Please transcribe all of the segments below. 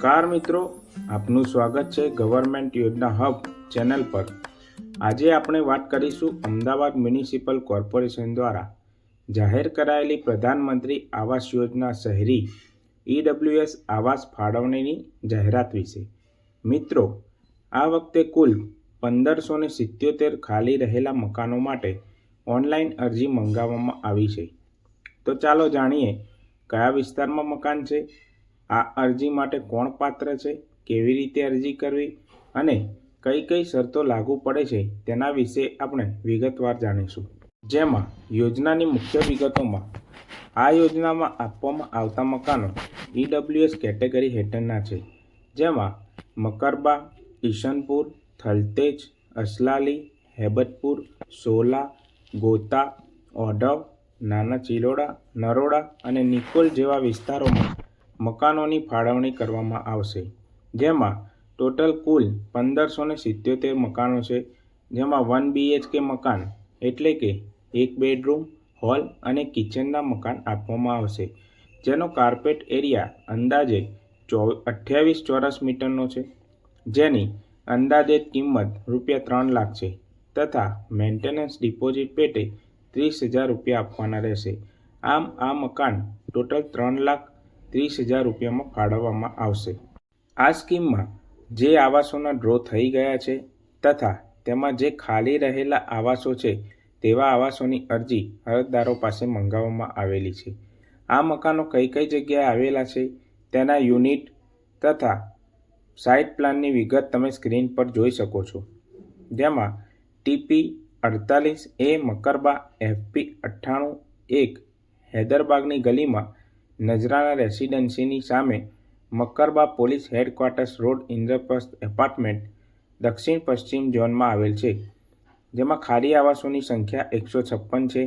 નમસ્કાર મિત્રો, આપનું સ્વાગત છે ગવર્મેન્ટ યોજના હબ ચેનલ પર. આજે આપણે વાત કરીશું અમદાવાદ મ્યુનિસિપલ કોર્પોરેશન દ્વારા જાહેર કરાયેલી પ્રધાનમંત્રી આવાસ યોજના શહેરી ઈડબ્લ્યુએસ આવાસ ફાળવણીની જાહેરાત વિશે. મિત્રો, આ વખતે કુલ પંદરસો ને સિત્યોતેર ખાલી રહેલા મકાનો માટે ઓનલાઈન અરજી મંગાવવામાં આવી છે. તો ચાલો જાણીએ, કયા વિસ્તારમાં મકાન છે? આ અરજી માટે કોણ પાત્ર છે, કેવી રીતે અરજી કરવી અને કઈ કઈ શરતો લાગુ પડે છે તેના વિશે આપણે વિગતવાર જાણીશું. જેમાં યોજનાની મુખ્ય વિગતોમાં આ યોજનામાં આપવામાં આવતા મકાનો ઈડબ્લ્યુએસ કેટેગરી હેઠળના છે, જેમાં મકરબા, ઈશનપુર, થલતેજ, અસલાલી, હેબતપુર, સોલા, ગોતા, ઓઢવ, નાના ચિલોડા, નરોડા અને નિકોલ જેવા વિસ્તારોમાં મકાનોની ફાળવણી કરવામાં આવશે. જેમાં ટોટલ કુલ પંદરસો ને સિત્યોતેર મકાનો છે. જેમાં વન બીએચકે મકાન એટલે કે એક બેડરૂમ, હોલ અને કિચનના મકાન આપવામાં આવશે. જેનો કાર્પેટ એરિયા અંદાજે ચો, અઠ્યાવીસ ચોરસ મીટરનો છે. જેની અંદાજિત કિંમત રૂપિયા ત્રણ લાખ છે તથા મેન્ટેનન્સ ડિપોઝિટ પેટે ત્રીસ હજાર રૂપિયા આપવાના રહેશે. આમ આ મકાન ટોટલ ત્રણ લાખ ત્રીસ હજાર રૂપિયામાં ફાળવવામાં આવશે. આ સ્કીમમાં જે આવાસોના ડ્રો થઈ ગયા છે તથા તેમાં જે ખાલી રહેલા આવાસો છે તેવા આવાસોની અરજી અરજદારો પાસે મંગાવવામાં આવેલી છે. આ મકાનો કઈ કઈ જગ્યાએ આવેલા છે તેના યુનિટ તથા સાઇટ પ્લાનની વિગત તમે સ્ક્રીન પર જોઈ શકો છો. જેમાં ટીપી અડતાલીસ એ મકરબા એફપી અઠ્ઠાણું એક હૈદરબાગની ગલીમાં નજરાના રેસિડેન્સીની સામે Makarba police headquarters road Indraprastha apartment દક્ષિણ પશ્ચિમ ઝોનમાં આવેલ છે, જેમાં ખાલી આવાસોની સંખ્યા એકસો છપ્પન છે,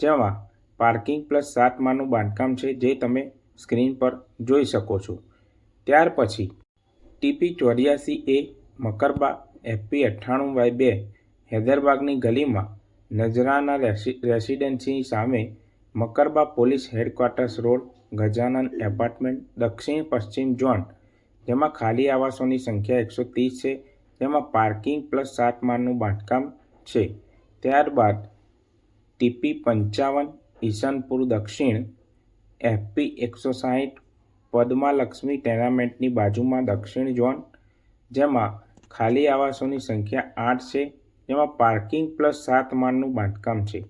જેમાં પાર્કિંગ પ્લસ સાત માળનું બાંધકામ છે જે તમે સ્ક્રીન પર જોઈ શકો છો. ત્યાર પછી ટીપી ચોર્યાસી એ મકરબા એફપી અઠ્ઠાણું વાય બે હૈદરબાગની ગલીમાં નજરાના રેસી, રેસિડેન્સીની સામે Makarba police headquarters road Gajanan apartment, દક્ષિણ, પશ્ચિમ ઝોન, જેમાં ખાલી આવાસોની સંખ્યા એકસો ત્રીસ છે, જેમાં પાર્કિંગ પ્લસ સાત માળનું બાંધકામ છે. ત્યારબાદ ટીપી પંચાવન, ઈશનપુર દક્ષિણ, એફપી એકસો સાહીઠ, પદ્માલક્ષ્મી ટેનામેન્ટની બાજુમાં દક્ષિણ ઝોન, જેમાં ખાલી આવાસોની સંખ્યા આઠ છે, જેમાં પાર્કિંગ પ્લસ સાત માળનું બાંધકામ છે.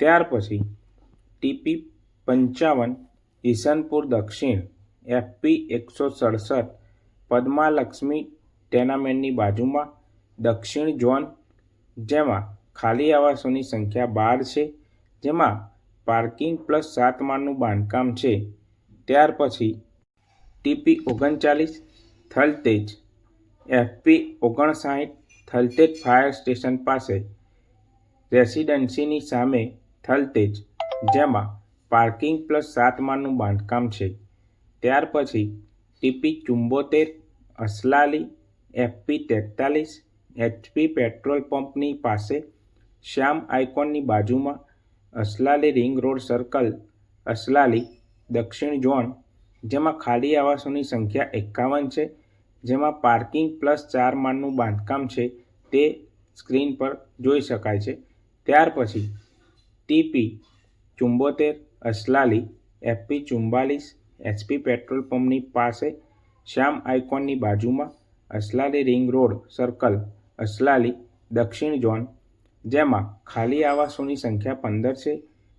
ત્યાર પછી ટીપી પંચાવન ઈશનપુર દક્ષિણ એફપી એકસો સડસઠ પદ્માલક્ષ્મી ટેનામેન્ટની બાજુમાં દક્ષિણ ઝોન, જેમાં ખાલી આવાસોની સંખ્યા બાર છે, જેમાં પાર્કિંગ પ્લસ સાત માળનું બાંધકામ છે. ત્યાર પછી ટીપી ઓગણચાલીસ, થલતેજ એફપી ઓગણસાઠ, થલતેજ ફાયર સ્ટેશન પાસે રેસિડેન્સીની સામે થલતેજ, જેમાં પાર્કિંગ પ્લસ સાત માળનું બાંધકામ છે. ત્યાર પછી ટીપી ચુંબોતેર, અસલાલી એફપી તેતાલીસ એચપી પેટ્રોલ પંપની પાસે શ્યામ આઇકોનની બાજુમાં Aslali ring road circle, Aslali, દક્ષિણ ઝોન, જેમાં ખાલી આવાસોની સંખ્યા એકાવન છે, જેમાં પાર્કિંગ પ્લસ ચાર માળનું બાંધકામ છે તે સ્ક્રીન પર જોઈ શકાય છે. ત્યાર પછી ટીપી ચુંબોતેર અસલાલી એફપી ચુમ્બાલીસ એચપી પેટ્રોલ પંપની પાસે શ્યામ આઇકોનની બાજુમાં Aslali ring road, circle, Aslali, દક્ષિણ ઝોન, જેમાં ખાલી આવાસોની સંખ્યા પંદર છે,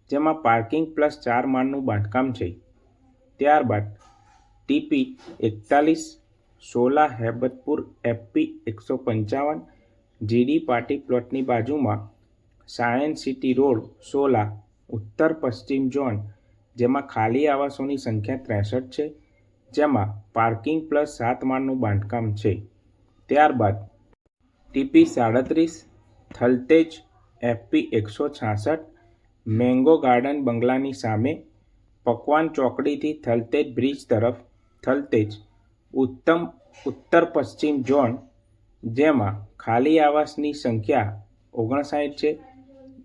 જેમાં પાર્કિંગ પ્લસ ચાર માળનું બાંધકામ છે. ત્યારબાદ ટીપી એકતાલીસ, સોલા હેબતપુર એફપી એકસો પંચાવન જીડી પાર્ટી પ્લોટની બાજુમાં સાયન્સ સિટી રોડ, સોલા ઉત્તર પશ્ચિમ ઝોન, જેમાં ખાલી આવાસોની સંખ્યા ત્રેસઠ છે, જેમાં પાર્કિંગ પ્લસ સાત માળનું બાંધકામ છે. ત્યારબાદ ટીપી સાડત્રીસ, થલતેજ, એફપી એકસો છાસઠ, મેંગો ગાર્ડન બંગલાની સામે પકવાન ચોકડીથી થલતેજ બ્રિજ તરફ થલતેજ, ઉત્તમ ઉત્તર પશ્ચિમ ઝોન, જેમાં ખાલી આવાસની સંખ્યા ઓગણસાઠ છે,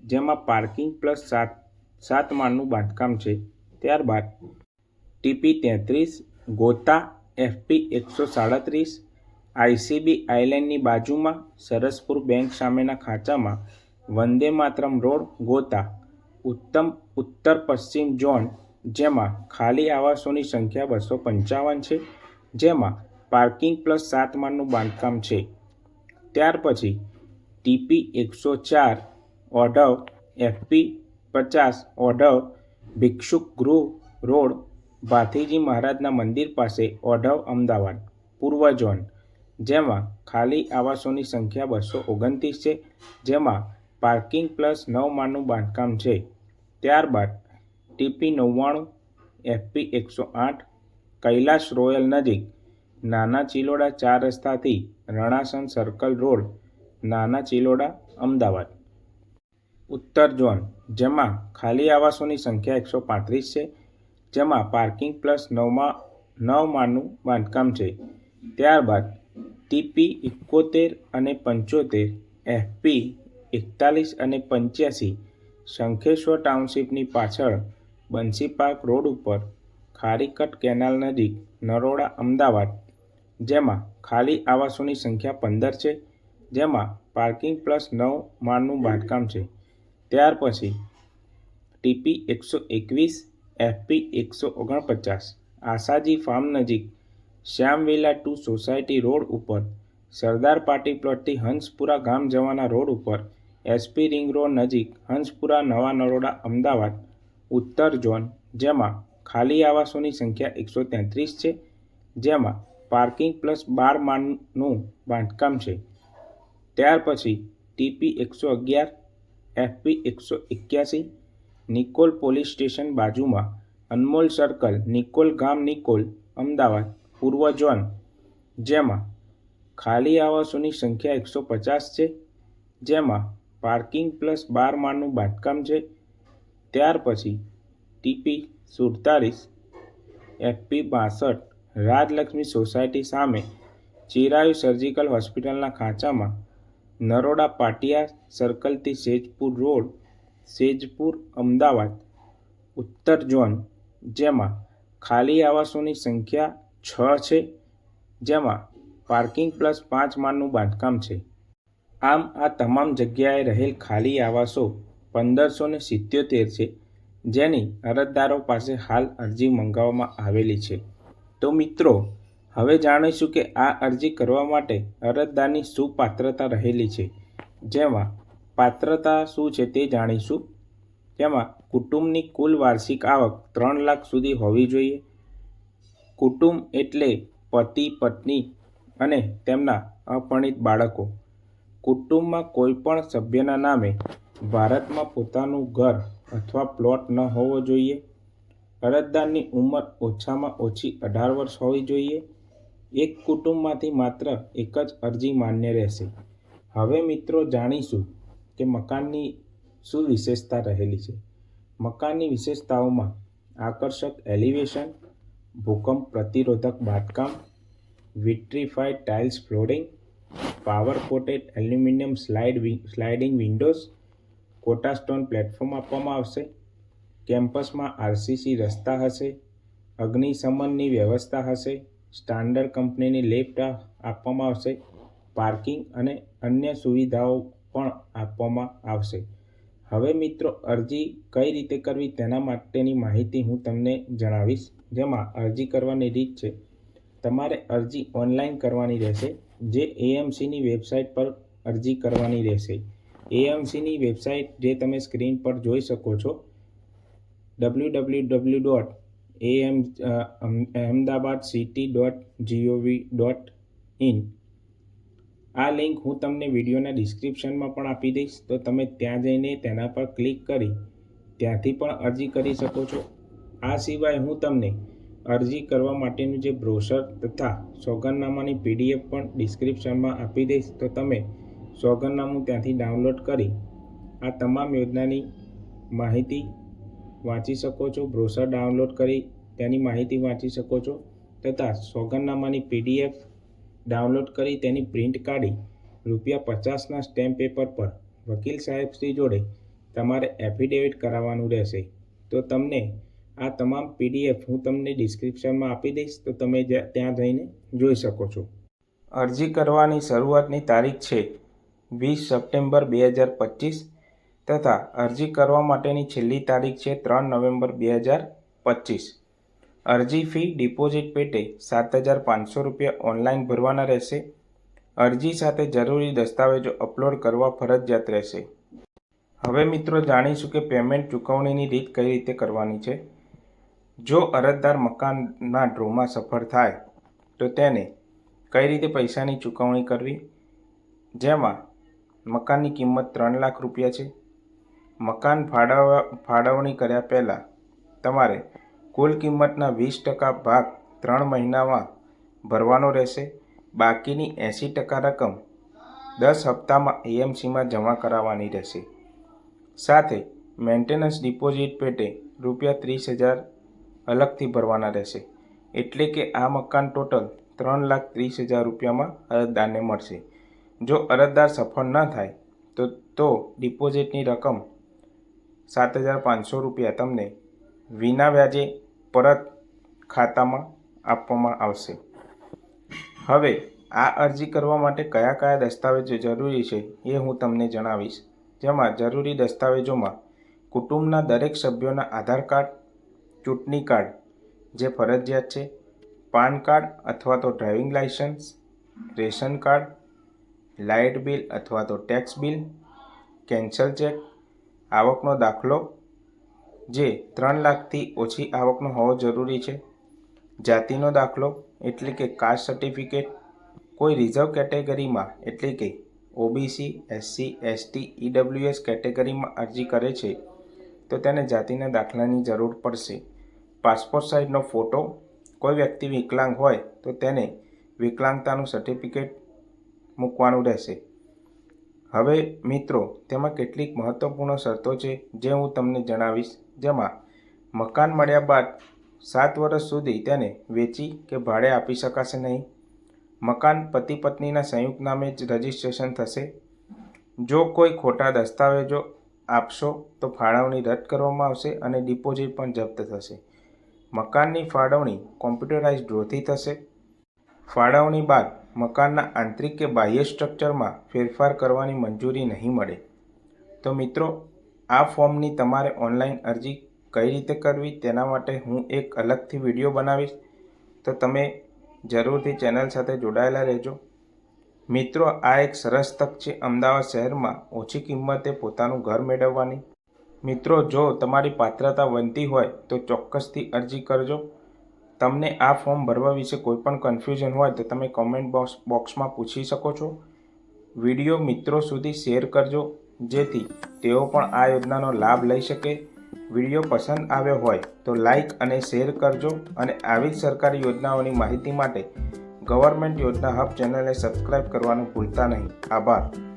જેમાં પાર્કિંગ પ્લસ સાત સાત માળનું બાંધકામ છે. ત્યારબાદ ટીપી તેત્રીસ, ગોતા, એફપી એકસો સાડત્રીસ, આઈસીબી આઇલેન્ડની બાજુમાં સરસપુર બેંક સામેના ખાંચામાં વંદે માતરમ રોડ, ગોતા, ઉત્તમ, ઉત્તર પશ્ચિમ ઝોન, જેમાં ખાલી આવાસોની સંખ્યા બસો પંચાવન છે, જેમાં પાર્કિંગ પ્લસ સાત માળનું બાંધકામ છે. ત્યાર પછી ટીપી એકસો ચાર ઓઢવ એફપી પચાસ ઓઢવ ભિક્ષુક ગૃહ રોડ ભાથીજી મહારાજના મંદિર પાસે ઓઢવ અમદાવાદ, પૂર્વ ઝોન, જેમાં ખાલી આવાસોની સંખ્યા બસો ઓગણત્રીસ છે, જેમાં પાર્કિંગ પ્લસ નવ માળનું બાંધકામ છે. ત્યારબાદ ટીપી નવ્વાણું, એફપી એકસો આઠ કૈલાશ રોયલ નજીક નાના ચિલોડા ચાર રસ્તાથી રણાસન સર્કલ રોડ, નાના ચિલોડા અમદાવાદ. ઉત્તર ઝોન, જેમાં ખાલી આવાસોની સંખ્યા એકસો પાંત્રીસ છે, જેમાં પાર્કિંગ પ્લસ નવમાં નવ માળનું બાંધકામ છે. ત્યારબાદ ટીપી એકોતેર અને પંચોતેર એફપી એકતાલીસ અને પંચ્યાસી, શંખેશ્વર ટાઉનશીપની પાછળ બંસી પાર્ક રોડ ઉપર ખારીકટ કેનાલ નજીક નરોડા અમદાવાદ, જેમાં ખાલી આવાસોની સંખ્યા પંદર છે, જેમાં પાર્કિંગ પ્લસ નવ માળનું બાંધકામ છે. ત્યાર પછી ટીપી એકસો એકવીસ એફપી એકસો ઓગણપચાસ, આશાજી ફાર્મ નજીક શ્યામવિલા ટુ સોસાયટી રોડ ઉપર સરદાર પાર્ટી પ્લોટથી હંસપુરા ગામ જવાના રોડ ઉપર એસપી રિંગ રોડ નજીક હંસપુરા નવા નરોડા અમદાવાદ ઉત્તર ઝોન જેમાં ખાલી આવાસોની સંખ્યા એકસો તેત્રીસ છે, જેમાં પાર્કિંગ પ્લસ બાર માળનું બાંધકામ છે. ત્યાર પછી ટીપી એકસો અગિયાર એફપી એકસો એક્યાસી, નિકોલ પોલીસ સ્ટેશન બાજુમાં, અનમોલ સર્કલ, નિકોલ ગામ, નિકોલ, અમદાવાદ, પૂર્વ ઝોન. જેમાં ખાલી આવાસોની સંખ્યા એકસો પચાસ છે. જેમાં પાર્કિંગ પ્લસ બાર માળનું બાંધકામ છે. ત્યાર પછી ટીપી સુડતાલીસ, એફપી બાસઠ, રાજલક્ષ્મી સોસાયટી સામે ચિરાયુ સર્જિકલ હોસ્પિટલના ખાંચામાં નરોડા પાટિયા સર્કલથી સેજપુર રોડ, સેજપુર, અમદાવાદ, ઉત્તર ઝોન, જેમાં ખાલી આવાસોની સંખ્યા છ છે, જેમાં પાર્કિંગ પ્લસ પાંચ માળનું બાંધકામ છે. આમ, આ તમામ જગ્યાએ રહેલ ખાલી આવાસો પંદરસો ને સિત્યોતેર છે, જેની અરજદારો પાસે હાલ અરજી મંગાવવામાં આવેલી છે. તો મિત્રો હવે જાણીશું કે આ અરજી કરવા માટે અરજદારની શું પાત્રતા રહેલી છે. જેમાં પાત્રતા શું છે તે જાણીશું. તેમાં કુટુંબની કુલ વાર્ષિક આવક ત્રણ લાખ સુધી હોવી જોઈએ. કુટુંબ એટલે પતિ, પત્ની અને તેમના અપરિણિત બાળકો. કુટુંબમાં કોઈપણ સભ્યના નામે ભારતમાં પોતાનું ઘર અથવા પ્લોટ ન હોવો જોઈએ. અરજદારની ઉંમર ઓછામાં ઓછી અઢાર વર્ષ હોવી જોઈએ. એક કુટુંબમાંથી માત્ર એક જ અરજી માન્ય રહેશે. હવે મિત્રો જાણીશું કે મકાનની શું વિશેષતા રહેલી છે. મકાનની વિશેષતાઓમાં આકર્ષક એલિવેશન, ભૂકંપ પ્રતિરોધક બાંધકામ vitrified tiles flooring, power coated aluminium slide sliding windows, Kota stone platform આપવામાં આવશે, કેમ્પસમાં આરસીસી રસ્તા હશે, અગ્નિશમનની વ્યવસ્થા હશે સ્ટાન્ડર્ડ કંપનીની લિફ્ટ આપવામાં આવશે. પાર્કિંગ અને અન્ય સુવિધાઓ પણ આપવામાં આવશે. હવે મિત્રો, અરજી કઈ રીતે કરવી તેના માટેની માહિતી હું તમને જણાવીશ. જેમાં અરજી કરવાની રીત છે. તમારે અરજી ઓનલાઈન કરવાની રહેશે, જે એએમસીની વેબસાઇટ પર અરજી કરવાની રહેશે. એએમસીની વેબસાઇટ જે તમે સ્ક્રીન પર જોઈ શકો છો W W W dot AM Ahmedabad city dot GOV dot in આ લિંક હું તમને વિડીયોના ડિસ્ક્રિપ્શનમાં પણ આપી દઈશ. તો તમે ત્યાં જઈને તેના પર ક્લિક કરી ત્યાંથી પણ અરજી કરી શકો છો. આ સિવાય હું તમને અરજી કરવા માટેનું જે બ્રોશર તથા સોગંદનામાની પીડીએફ પણ ડિસ્ક્રિપ્શનમાં આપી દઈશ. તો તમે સોગંદનામું ત્યાંથી ડાઉનલોડ કરી આ તમામ યોજનાની માહિતી વાંચી શકો છો, બ્રોશર ડાઉનલોડ કરી તેની માહિતી વાંચી શકો છો, તથા સોગંદનામાની પીડીએફ ડાઉનલોડ કરી તેની પ્રિન્ટ કાઢી રૂપિયા પચાસના સ્ટેમ્પ પેપર પર વકીલ સાહેબશ્રી જોડે તમારે એફિડેવિટ કરાવવાનું રહેશે. તો તમને આ તમામ પીડીએફ હું તમને ડિસ્ક્રિપ્શનમાં આપી દઈશ, તો તમે ત્યાં જઈને જોઈ શકો છો. અરજી કરવાની શરૂઆતની તારીખ છે વીસ સપ્ટેમ્બર બે હજાર પચીસ. તથા અરજી કરવા માટેની છેલ્લી તારીખ છે ત્રણ નવેમ્બર બે હજાર પચીસ. અરજી ફી ડિપોઝિટ પેટે સાત હજાર પાંચસો રૂપિયા ઓનલાઈન ભરવાના રહેશે. અરજી સાથે જરૂરી દસ્તાવેજો અપલોડ કરવા ફરજિયાત રહેશે. હવે મિત્રો જાણીશું કે પેમેન્ટ ચૂકવણીની રીત કઈ રીતે કરવાની છે. જો અરજદાર મકાનના ડ્રોમાં સફળ થાય, તો તેને કઈ રીતે પૈસાની ચૂકવણી કરવી? જેમાં મકાનની કિંમત ત્રણ લાખ રૂપિયા છે મકાન ફાળવવા, ફાળવણી કર્યા પહેલાં તમારે કુલ કિંમતના વીસ ટકા ભાગ ત્રણ મહિનામાં ભરવાનો રહેશે. બાકીની એંસી ટકા રકમ દસ હપ્તામાં એએમસીમાં જમા કરાવવાની રહેશે. સાથે મેન્ટેનન્સ ડિપોઝિટ પેટે રૂપિયા ત્રીસ હજાર અલગથી ભરવાના રહેશે. એટલે કે આ મકાન ટોટલ ત્રણ લાખ ત્રીસ હજાર રૂપિયામાં અરજદારને મળશે. જો અરજદાર સફળ ન થાય, તો તો ડિપોઝિટની રકમ સાત હજાર પાંચસો રૂપિયા તમને વિના વ્યાજે પરત ખાતામાં આપવામાં આવશે. હવે આ અરજી કરવા માટે કયા કયા દસ્તાવેજો જરૂરી છે એ હું તમને જણાવીશ. જેમાં જરૂરી દસ્તાવેજોમાં કુટુંબના દરેક સભ્યોના આધાર કાર્ડ, ચૂંટણી કાર્ડ જે ફરજિયાત છે, પાન કાર્ડ અથવા તો driving licence, ration card, light bill અથવા તો ટેક્સ બિલ, કેન્સલ ચેક આવકનો દાખલો જે ત્રણ લાખથી ઓછી આવકનો હોવો જરૂરી છે. જાતિનો દાખલો એટલે કે કાસ્ટ સર્ટિફિકેટ કોઈ રિઝર્વ કેટેગરીમાં એટલે કે ઓબીસી, એસસી, એસટી, ઈડબ્લ્યુએસ કેટેગરીમાં અરજી કરે છે, તો તેને જાતિના દાખલાની જરૂર પડશે. પાસપોર્ટ સાઇઝનો ફોટો, કોઈ વ્યક્તિ વિકલાંગ હોય તો તેને વિકલાંગતાનું સર્ટિફિકેટ મૂકવાનું રહેશે. હવે મિત્રો, તેમાં કેટલીક મહત્ત્વપૂર્ણ શરતો છે જે હું તમને જણાવીશ. જેમાં, મકાન મળ્યા બાદ સાત વર્ષ સુધી તેને વેચી કે ભાડે આપી શકાશે નહીં. મકાન પતિ પત્નીના સંયુક્ત નામે જ રજિસ્ટ્રેશન થશે. જો કોઈ ખોટા દસ્તાવેજો આપશો, તો ફાળવણી રદ કરવામાં આવશે અને ડિપોઝિટ પણ જપ્ત થશે. મકાનની ફાળવણી કોમ્પ્યુટરાઇઝ ડ્રોથી થશે. ફાળવણી બાદ મકાનના આંતરિક કે બાહ્ય સ્ટ્રક્ચરમાં ફેરફાર કરવાની મંજૂરી નહીં મળે. તો મિત્રો, આ ફોર્મની તમારે ઓનલાઈન અરજી કઈ રીતે કરવી તેના માટે હું એક અલગથી વીડિયો બનાવીશ. તો તમે જરૂરથી ચેનલ સાથે જોડાયેલા રહેજો. મિત્રો, આ એક સરસ તક છે અમદાવાદ શહેરમાં ઓછી કિંમતે પોતાનું ઘર મેળવવાની. મિત્રો, જો તમારી પાત્રતા બનતી હોય તો ચોક્કસથી અરજી કરજો. તમને આ ફોર્મ ભરવા વિશે કોઈપણ કન્ફ્યુઝન હોય તો તમે કોમેન્ટ બોક્સ બોક્સમાં પૂછી શકો છો. વીડિયો મિત્રો સુધી શેર કરજો, જેથી તેઓ પણ આ યોજનાનો લાભ લઈ શકે. વીડિયો પસંદ આવ્યો હોય તો લાઈક અને શેર કરજો અને આવી જ સરકારી યોજનાઓની માહિતી માટે ગવર્મેન્ટ યોજના હબ ચેનલને સબસ્ક્રાઇબ કરવાનું ભૂલતા નહીં. આભાર.